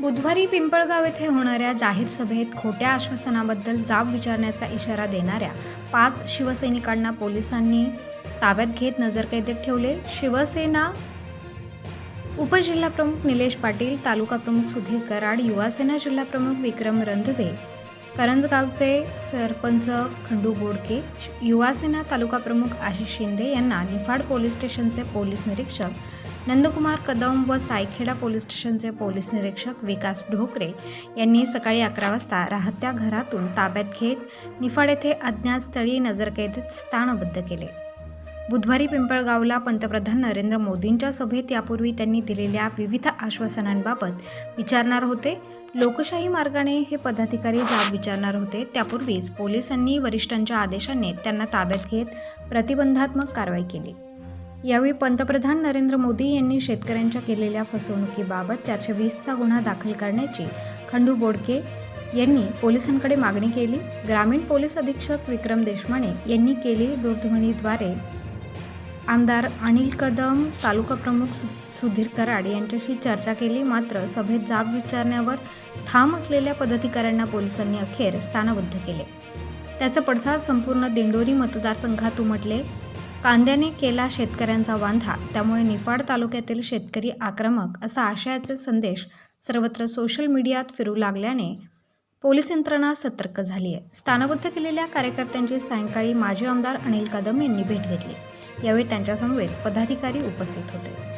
बुधवारी पिंपळगाव येथे होणाऱ्या जाहीर सभेत खोट्या आश्वासनाबद्दल जाब विचारण्याचा इशारा देणाऱ्या पाच शिवसैनिकांना पोलिसांनी ताब्यात घेत नजरकैदेत ठेवले. शिवसेना उपजिल्हाप्रमुख निलेश पाटील तालुका प्रमुख सुधीर कराड युवासेना जिल्हाप्रमुख विक्रम रंधवे करंजगावचे सरपंच खंडू बोडके युवासेना तालुका प्रमुख आशिष शिंदे यांना निफाड पोलीस स्टेशनचे पोलीस निरीक्षक नंदकुमार कदम व सायखेडा पोलीस स्टेशनचे पोलीस निरीक्षक विकास ढोकरे यांनी सकाळी अकरा वाजता राहत्या घरातून ताब्यात घेत निफाड येथे अज्ञात स्थळी नजरकैदेत स्थानबद्ध केले. बुधवारी पिंपळगावला पंतप्रधान नरेंद्र मोदींच्या सभेत यापूर्वी त्यांनी दिलेल्या विविध आश्वासनांबाबत विचारणार होते. लोकशाही मार्गाने हे पदाधिकारी जाब विचारणार होते. त्यापूर्वीच पोलिसांनी वरिष्ठांच्या आदेशाने त्यांना ताब्यात घेत प्रतिबंधात्मक कारवाई केली. यावेळी पंतप्रधान नरेंद्र मोदी यांनी शेतकऱ्यांच्या केलेल्या फसवणुकीबाबत चारशे वीसचा गुन्हा दाखल करण्याची खंडू बोडके यांनी पोलिसांकडे मागणी केली. ग्रामीण पोलीस अधीक्षक विक्रम देशमाने यांनी केली दूरध्वनीद्वारे. आमदार अनिल कदम तालुका प्रमुख सु- सुधीर कराड यांच्याशी चर्चा केली. मात्र सभेत जाब विचारण्यावर ठाम असलेल्या पदाधिकाऱ्यांना पोलिसांनी अखेर स्थानबद्ध केले. त्याचा पडसाद संपूर्ण दिंडोरी मतदारसंघात उमटले. कांद्याने केला शेतकऱ्यांचा वांधा त्यामुळे निफाड तालुक्यातील शेतकरी आक्रमक असा आशयाचे संदेश सर्वत्र सोशल मीडियात फिरू लागल्याने पोलीस यंत्रणा सतर्क झाली आहे स्थानबद्ध केलेल्या कार्यकर्त्यांची सायंकाळी माजी आमदार अनिल कदम यांनी भेट घेतली. यावेळी त्यांच्यासमवेत पदाधिकारी उपस्थित होते.